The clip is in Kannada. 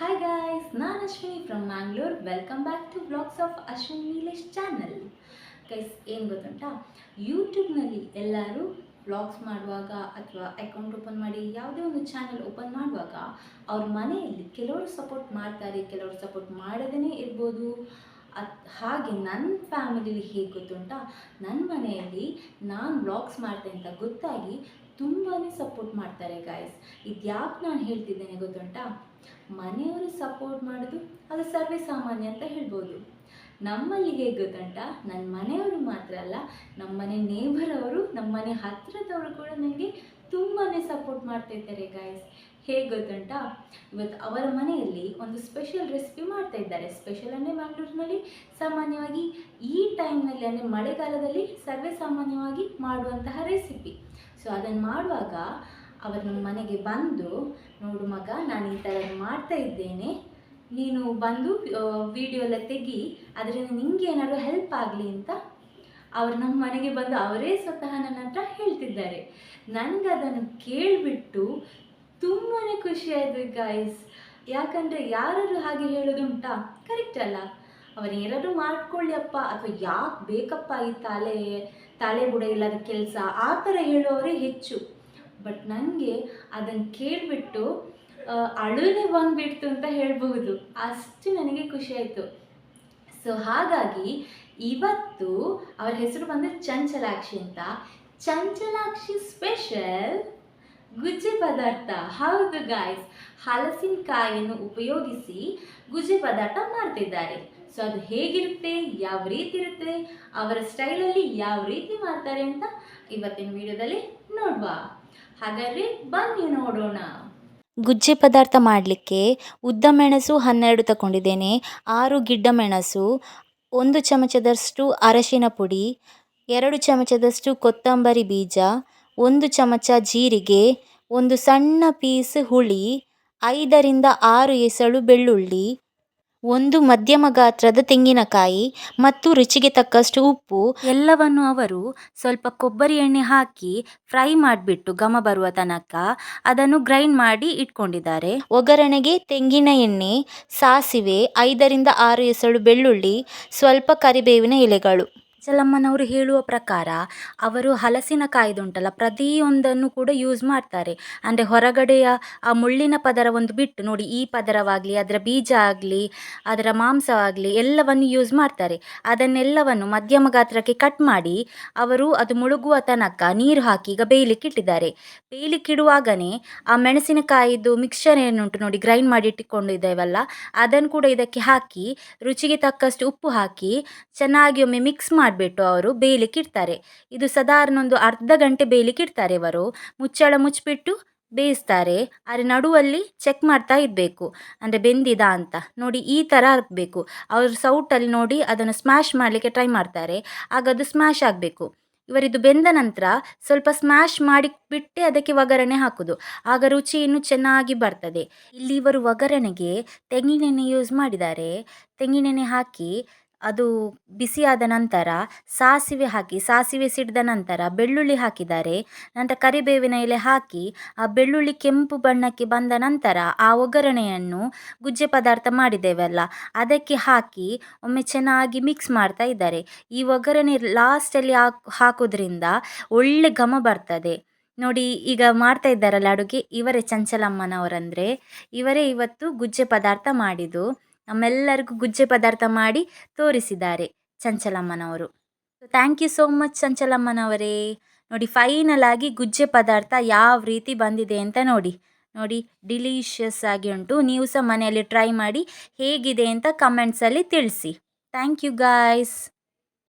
ಹಾಯ್ ಗಾಯ್ಸ್ ನಾನು Ashwini from Mangalore welcome back to blogs of Ashwini Nilesh channel guys ಏನು ಗೊತ್ತುಂಟಾ? ಯೂಟ್ಯೂಬ್ನಲ್ಲಿ ಎಲ್ಲರೂ ವ್ಲಾಗ್ಸ್ ಮಾಡುವಾಗ ಅಥವಾ ಅಕೌಂಟ್ ಓಪನ್ ಮಾಡಿ ಯಾವುದೇ ಒಂದು ಚಾನಲ್ ಓಪನ್ ಮಾಡುವಾಗ ಅವ್ರ ಮನೆಯಲ್ಲಿ ಕೆಲವರು ಸಪೋರ್ಟ್ ಮಾಡ್ತಾರೆ, ಕೆಲವರು ಸಪೋರ್ಟ್ ಮಾಡದೇ ಇರ್ಬೋದು. ಅತ್ ಹಾಗೆ ನನ್ನ ಫ್ಯಾಮಿಲಿಲಿ ಹೇಗೆ ಗೊತ್ತುಂಟಾ? ನನ್ನ ಮನೆಯಲ್ಲಿ ನಾನು ವ್ಲಾಗ್ಸ್ ಮಾಡ್ತೇನೆ ಅಂತ ಗೊತ್ತಾಗಿ ತುಂಬಾ ಸಪೋರ್ಟ್ ಮಾಡ್ತಾರೆ ಗಾಯ್ಸ್. ಇದು ನಾನು ಹೇಳ್ತಿದ್ದೇನೆ ಗೊತ್ತುಂಟಾ? ಮನೆಯವರು ಸಪೋರ್ಟ್ ಮಾಡೋದು ಅದು ಸರ್ವೇ ಸಾಮಾನ್ಯ ಅಂತ ಹೇಳ್ಬೋದು. ನಮ್ಮಲ್ಲಿ ಹೇಗೆ ಗೊತ್ತುಂಟಾ? ನನ್ನ ಮನೆಯವರು ಮಾತ್ರ ಅಲ್ಲ ನಮ್ಮ ಮನೆ ನೇಬರ್ ಅವರು ನಮ್ಮ ಮನೆ ಹತ್ತಿರದವರು ಕೂಡ ನನಗೆ ತುಂಬಾ ಸಪೋರ್ಟ್ ಮಾಡ್ತಾ ಇದ್ದಾರೆ ಗಾಯ್ಸ್ ಹೇಗೆ ಗೊತ್ತುಂಟಾ? ಇವತ್ತು ಅವರ ಮನೆಯಲ್ಲಿ ಒಂದು ಸ್ಪೆಷಲ್ ರೆಸಿಪಿ ಮಾಡ್ತಾ ಇದ್ದಾರೆ. ಸ್ಪೆಷಲ್ ಅಂದರೆ ಮ್ಯಾಂಗ್ಳೂರಿನಲ್ಲಿ ಸಾಮಾನ್ಯವಾಗಿ ಈ ಟೈಮ್ನಲ್ಲಿ ಅಂದರೆ ಮಳೆಗಾಲದಲ್ಲಿ ಸರ್ವೇ ಸಾಮಾನ್ಯವಾಗಿ ಮಾಡುವಂತಹ ರೆಸಿಪಿ ಸೊ ಅದನ್ನು ಮಾಡುವಾಗ ಅವರು ನಮ್ಮ ಮನೆಗೆ ಬಂದು, ನೋಡು ಮಗ, ನಾನು ಈ ಥರ ಮಾಡ್ತಾ ಇದ್ದೇನೆ. ನೀನು ಬಂದು ವಿಡಿಯೋ ಎಲ್ಲ ತೆಗಿ. ಅದರಿಂದ ನಿಮಗೆ ಏನಾದರೂ ಹೆಲ್ಪ್ ಆಗಲಿ ಅಂತ ಅವ್ರು ನಮ್ಮ ಮನೆಗೆ ಬಂದು ಅವರೇ ಸ್ವತಃ ನನ್ನ ಹತ್ರ ಹೇಳ್ತಿದ್ದಾರೆ. ನನಗೆ ಅದನ್ನು ಕೇಳಿಬಿಟ್ಟು ತುಂಬಾ ಖುಷಿ ಆಯಿತು ಗಾಯ್ಸ್ ಯಾಕಂದರೆ ಯಾರಾದರೂ ಹಾಗೆ ಹೇಳೋದುಂಟಾ? ಕರೆಕ್ಟ್ ಅಲ್ಲ. ಅವನು ಏನಾದರೂ ಮಾಡ್ಕೊಳ್ಳಿ ಅಪ್ಪ, ಅಥವಾ ಯಾಕೆ ಬೇಕಪ್ಪ ಈ ತಲೆ ತಲೆ ಬುಡ ಇಲ್ಲದ ಕೆಲಸ? ಆ ಥರ ಹೇಳುವವರೇ ಹೆಚ್ಚು. ಬಟ್ ನನಗೆ ಅದನ್ನು ಕೇಳಿಬಿಟ್ಟು ಅಳುನೇ ಬಂದುಬಿಡ್ತು ಅಂತ ಹೇಳ್ಬಹುದು. ಅಷ್ಟು ನನಗೆ ಖುಷಿಯಾಯಿತು ಸೊ ಹಾಗಾಗಿ ಇವತ್ತು ಅವರ ಹೆಸರು ಬಂದು ಚಂಚಲಾಕ್ಷಿ ಅಂತ. ಚಂಚಲಾಕ್ಷಿ ಸ್ಪೆಷಲ್ ಗುಜ್ಜೆ ಪದಾರ್ಥ. ಹೌದು ಗಾಯ್ಸ್ ಹಲಸಿನಕಾಯಿಯನ್ನು ಉಪಯೋಗಿಸಿ ಗುಜ್ಜೆ ಪದಾರ್ಥ ಮಾಡ್ತಿದ್ದಾರೆ. ಸೊ ಅದು ಹೇಗಿರುತ್ತೆ, ಯಾವ ರೀತಿ ಇರುತ್ತೆ, ಅವರ ಸ್ಟೈಲಲ್ಲಿ ಯಾವ ರೀತಿ ಮಾಡ್ತಾರೆ ಅಂತ ಇವತ್ತಿನ ವಿಡಿಯೋದಲ್ಲಿ ನೋಡುವ. ಹಾಗಾದರೆ ಬನ್ನಿ ನೋಡೋಣ. ಗುಜ್ಜೆ ಪದಾರ್ಥ ಮಾಡಲಿಕ್ಕೆ ಉದ್ದ ಮೆಣಸು ಹನ್ನೆರಡು ತಗೊಂಡಿದ್ದೇನೆ, ಆರು ಗಿಡ್ಡ ಮೆಣಸು ಒಂದು ಚಮಚದಷ್ಟು ಅರಶಿನ ಪುಡಿ, ಎರಡು ಚಮಚದಷ್ಟು ಕೊತ್ತಂಬರಿ ಬೀಜ, ಒಂದು ಚಮಚ ಜೀರಿಗೆ, ಒಂದು ಸಣ್ಣ ಪೀಸ್ ಹುಳಿ, ಐದರಿಂದ ಆರು ಎಸಳು ಬೆಳ್ಳುಳ್ಳಿ ಒಂದು ಮಧ್ಯಮ ಗಾತ್ರದ ತೆಂಗಿನಕಾಯಿ ಮತ್ತು ರುಚಿಗೆ ತಕ್ಕಷ್ಟು ಉಪ್ಪು. ಎಲ್ಲವನ್ನು ಅವರು ಸ್ವಲ್ಪ ಕೊಬ್ಬರಿ ಎಣ್ಣೆ ಹಾಕಿ ಫ್ರೈ ಮಾಡಿಬಿಟ್ಟು ಘಮ ಬರುವ ತನಕ ಅದನ್ನು ಗ್ರೈಂಡ್ ಮಾಡಿ ಇಟ್ಕೊಂಡಿದ್ದಾರೆ. ಒಗ್ಗರಣೆಗೆ ತೆಂಗಿನ ಎಣ್ಣೆ ಸಾಸಿವೆ ಐದರಿಂದ ಆರು ಎಸಳು ಬೆಳ್ಳುಳ್ಳಿ ಸ್ವಲ್ಪ ಕರಿಬೇವಿನ ಎಲೆಗಳು. ಚಲಮ್ಮನವರು ಹೇಳುವ ಪ್ರಕಾರ, ಅವರು ಹಲಸಿನಕಾಯಿದುಂಟಲ್ಲ ಪ್ರತಿಯೊಂದನ್ನು ಕೂಡ ಯೂಸ್ ಮಾಡ್ತಾರೆ. ಅಂದರೆ ಹೊರಗಡೆಯ ಆ ಮುಳ್ಳಿನ ಪದರ ಒಂದು ಬಿಟ್ಟು, ನೋಡಿ ಈ ಪದರವಾಗಲಿ, ಅದರ ಬೀಜ ಆಗಲಿ, ಅದರ ಮಾಂಸವಾಗಲಿ ಎಲ್ಲವನ್ನು ಯೂಸ್ ಮಾಡ್ತಾರೆ. ಅದನ್ನೆಲ್ಲವನ್ನು ಮಧ್ಯಮ ಗಾತ್ರಕ್ಕೆ ಕಟ್ ಮಾಡಿ, ಅವರು ಅದು ಮುಳುಗುವ ತನಕ ನೀರು ಹಾಕಿ ಈಗ ಬೇಯಲಿಕ್ಕೆ ಇಟ್ಟಿದ್ದಾರೆ. ಬೇಯಲಿಕ್ಕೆ ಇಡುವಾಗನೇ ಆ ಮೆಣಸಿನಕಾಯಿದು ಮಿಕ್ಸ್ಚರ್ ಏನುಂಟು ನೋಡಿ ಗ್ರೈಂಡ್ ಮಾಡಿ ಇಟ್ಟುಕೊಂಡಿದ್ದೇವಲ್ಲ ಅದನ್ನು ಕೂಡ ಇದಕ್ಕೆ ಹಾಕಿ, ರುಚಿಗೆ ತಕ್ಕಷ್ಟು ಉಪ್ಪು ಹಾಕಿ, ಚೆನ್ನಾಗಿ ಒಮ್ಮೆ ಮಿಕ್ಸ್ ಮಾಡಿಬಿಟ್ಟು ಅವರು ಬೇಯಲಿಕ್ಕೆ ಇಡ್ತಾರೆ. ಇದು ಸಾಧಾರಣ ಒಂದು ಅರ್ಧ ಗಂಟೆ ಬೇಯಲಿಕ್ಕಿಡ್ತಾರೆ ಇವರು. ಮುಚ್ಚಳ ಮುಚ್ಚಿಬಿಟ್ಟು ಬೇಯಿಸ್ತಾರೆ. ಆದರೆ ನಡುವಲ್ಲಿ ಚೆಕ್ ಮಾಡ್ತಾ ಇರಬೇಕು. ಅಂದರೆ ಬೆಂದಿದಾ ಅಂತ. ನೋಡಿ ಈ ಥರ ಹಾಕಬೇಕು. ಅವರು ಸೌಟಲ್ಲಿ ನೋಡಿ ಅದನ್ನು ಸ್ಮ್ಯಾಶ್ ಮಾಡಲಿಕ್ಕೆ ಟ್ರೈ ಮಾಡ್ತಾರೆ. ಆಗ ಅದು ಸ್ಮ್ಯಾಶ್ ಆಗಬೇಕು. ಇವರಿದು ಬೆಂದ ನಂತರ ಸ್ವಲ್ಪ ಸ್ಮ್ಯಾಶ್ ಮಾಡಿ ಬಿಟ್ಟೆ ಅದಕ್ಕೆ ಒಗ್ಗರಣೆ ಹಾಕೋದು. ಆಗ ರುಚಿ ಇನ್ನೂ ಚೆನ್ನಾಗಿ ಬರ್ತದೆ. ಇಲ್ಲಿ ಇವರು ಒಗ್ಗರಣೆಗೆ ತೆಂಗಿನೆಣ್ಣೆ ಯೂಸ್ ಮಾಡಿದ್ದಾರೆ. ತೆಂಗಿನೆಣ್ಣೆ ಹಾಕಿ ಅದು ಬಿಸಿಯಾದ ನಂತರ ಸಾಸಿವೆ ಹಾಕಿ, ಸಾಸಿವೆ ಸಿಡಿದ ನಂತರ ಬೆಳ್ಳುಳ್ಳಿ ಹಾಕಿದ್ದಾರೆ ನಂತರ ಕರಿಬೇವಿನ ಎಲೆ ಹಾಕಿ, ಆ ಬೆಳ್ಳುಳ್ಳಿ ಕೆಂಪು ಬಣ್ಣಕ್ಕೆ ಬಂದ ನಂತರ ಆ ಒಗ್ಗರಣೆಯನ್ನು ಗುಜ್ಜೆ ಪದಾರ್ಥ ಮಾಡಿದ್ದೇವಲ್ಲ ಅದಕ್ಕೆ ಹಾಕಿ ಒಮ್ಮೆ ಚೆನ್ನಾಗಿ ಮಿಕ್ಸ್ ಮಾಡ್ತಾ ಇದ್ದಾರೆ, ಈ ಒಗ್ಗರಣೆ ಲಾಸ್ಟಲ್ಲಿ ಹಾಕ್, ಹಾಕೋದ್ರಿಂದ ಒಳ್ಳೆ ಘಮ ಬರ್ತದೆ. ನೋಡಿ, ಈಗ ಮಾಡ್ತಾ ಇದ್ದಾರಲ್ಲ ಅಡುಗೆ, ಇವರೇ ಚಂಚಲಮ್ಮನವರಂದರೆ, ಇವರೇ ಇವತ್ತು ಗುಜ್ಜೆ ಪದಾರ್ಥ ಮಾಡಿದ್ದು. ನಮ್ಮೆಲ್ಲರಿಗೂ ಗುಜ್ಜೆ ಪದಾರ್ಥ ಮಾಡಿ ತೋರಿಸಿದ್ದಾರೆ ಚಂಚಲಮ್ಮನವರು. ಥ್ಯಾಂಕ್ ಯು ಸೋ ಮಚ್ ಚಂಚಲಮ್ಮನವರೇ. ನೋಡಿ ಫೈನಲ್ ಆಗಿ ಗುಜ್ಜೆ ಪದಾರ್ಥ ಯಾವ ರೀತಿ ಬಂದಿದೆ ಅಂತ ನೋಡಿ. ನೋಡಿ ಡಿಲೀಷಿಯಸ್ ಆಗಿ ಉಂಟು. ನೀವು ಸಹ ಮನೆಯಲ್ಲಿ ಟ್ರೈ ಮಾಡಿ ಹೇಗಿದೆ ಅಂತ ಕಮೆಂಟ್ಸಲ್ಲಿ ತಿಳಿಸಿ. Thank you guys